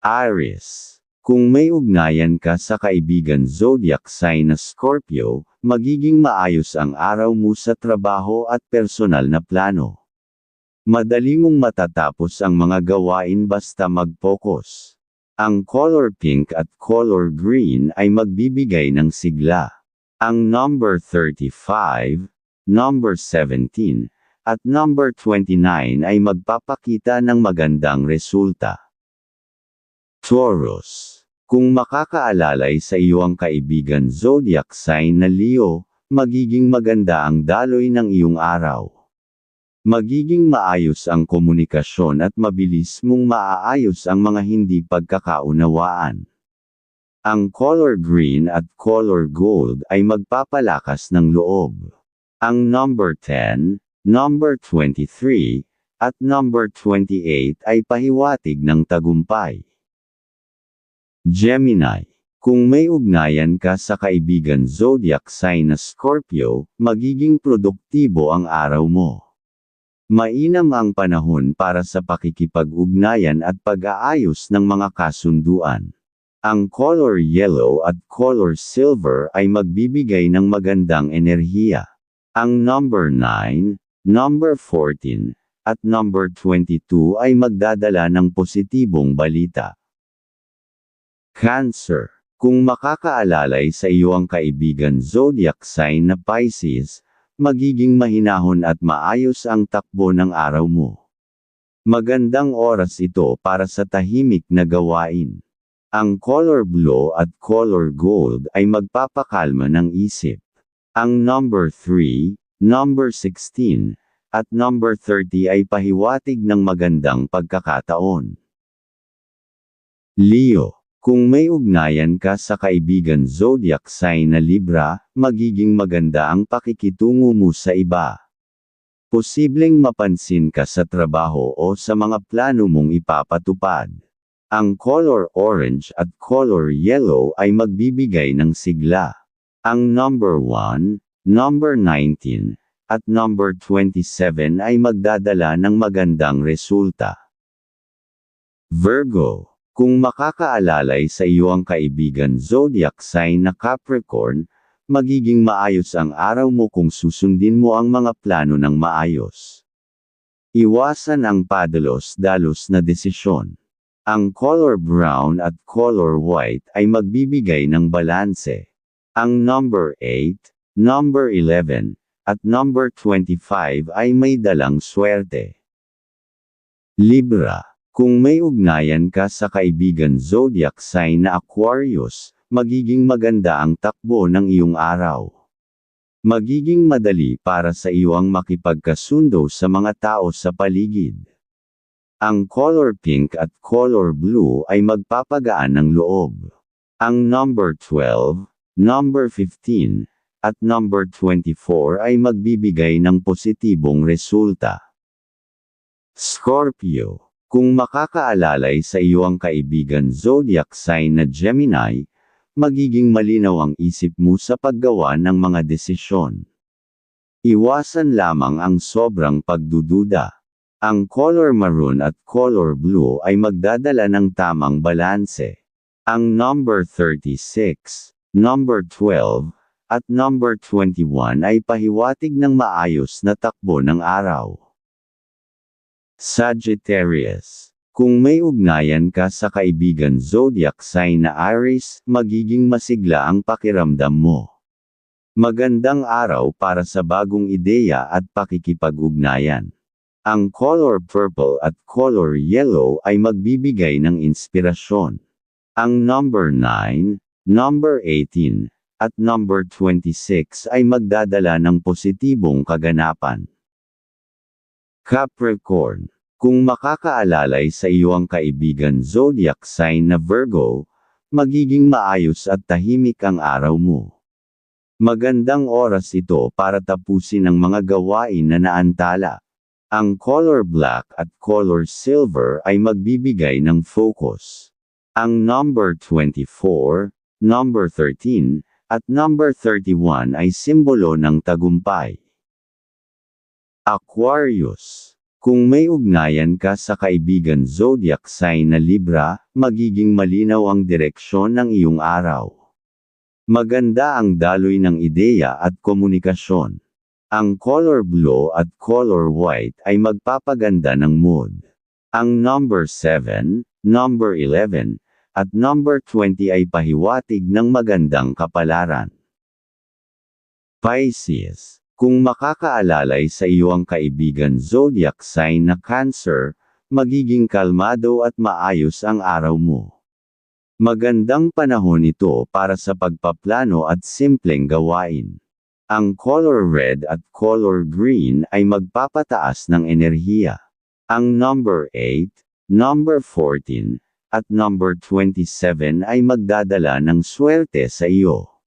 Aries. Kung may ugnayan ka sa kaibigan zodiac sign na Scorpio, magiging maayos ang araw mo sa trabaho at personal na plano. Madali mong matatapos ang mga gawain basta mag-focus. Ang color pink at color green ay magbibigay ng sigla. Ang number 35, number 17, at number 29 ay magpapakita ng magandang resulta. Taurus. Kung makakaalalay sa iyo ang kaibigan zodiac sign na Leo, magiging maganda ang daloy ng iyong araw. Magiging maayos ang komunikasyon at mabilis mong maaayos ang mga hindi pagkakaunawaan. Ang color green at color gold ay magpapalakas ng loob. Ang number 10, number 23, at number 28 ay pahiwatig ng tagumpay. Gemini. Kung may ugnayan ka sa kaibigan zodiac sign na Scorpio, magiging produktibo ang araw mo. Mainam ang panahon para sa pakikipag-ugnayan at pag-aayos ng mga kasunduan. Ang color yellow at color silver ay magbibigay ng magandang enerhiya. Ang number 9, number 14, at number 22 ay magdadala ng positibong balita. Cancer. Kung makakaalalay sa iyo ang kaibigan zodiac sign na Pisces, magiging mahinahon at maayos ang takbo ng araw mo. Magandang oras ito para sa tahimik na gawain. Ang color blue at color gold ay magpapakalma ng isip. Ang number 3, number 16, at number 30 ay pahiwatig ng magandang pagkakataon. Leo kung may ugnayan ka sa kaibigan zodiac sign na Libra, magiging maganda ang pakikitungo mo sa iba. Posibleng mapansin ka sa trabaho o sa mga plano mong ipapatupad. Ang color orange at color yellow ay magbibigay ng sigla. Ang number 1, number 19, at number 27 ay magdadala ng magandang resulta. Virgo kung makakaalalay sa iyo ang kaibigan zodiac sign na Capricorn, magiging maayos ang araw mo kung susundin mo ang mga plano ng maayos. Iwasan ang padalos-dalos na desisyon. Ang color brown at color white ay magbibigay ng balanse. Ang number 8, number 11, at number 25 ay may dalang swerte. Libra kung may ugnayan ka sa kaibigan zodiac sign na Aquarius, magiging maganda ang takbo ng iyong araw. Magiging madali para sa iyo ang makipagkasundo sa mga tao sa paligid. Ang color pink at color blue ay magpapagaan ng loob. Ang number 12, number 15, at number 24 ay magbibigay ng positibong resulta. Scorpio kung makakaalalay sa iyo ang kaibigan zodiac sign na Gemini, magiging malinaw ang isip mo sa paggawa ng mga desisyon. Iwasan lamang ang sobrang pagdududa. Ang color maroon at color blue ay magdadala ng tamang balanse. Ang number 36, number 12, at number 21 ay pahiwatig ng maayos na takbo ng araw. Sagittarius. Kung may ugnayan ka sa kaibigan zodiac sign na Aries, magiging masigla ang pakiramdam mo. Magandang araw para sa bagong ideya at pakikipag-ugnayan. Ang color purple at color yellow ay magbibigay ng inspirasyon. Ang number 9, number 18, at number 26 ay magdadala ng positibong kaganapan. Capricorn. Kung makakaalalay sa iyo ang kaibigan zodiac sign na Virgo, magiging maayos at tahimik ang araw mo. Magandang oras ito para tapusin ang mga gawain na naantala. Ang color black at color silver ay magbibigay ng focus. Ang number 24, number 13, at number 31 ay simbolo ng tagumpay. Aquarius. Kung may ugnayan ka sa kaibigan zodiac sign na Libra, magiging malinaw ang direksyon ng iyong araw. Maganda ang daloy ng ideya at komunikasyon. Ang color blue at color white ay magpapaganda ng mood. Ang number 7, number 11, at number 20 ay pahiwatig ng magandang kapalaran. Pisces Kung makakaalalay sa iyo ang kaibigan zodiac sign na Cancer, magiging kalmado at maayos ang araw mo. Magandang panahon ito para sa pagpaplano at simpleng gawain. Ang color red at color green ay magpapataas ng enerhiya. Ang number 8, number 14, at number 27 ay magdadala ng swerte sa iyo.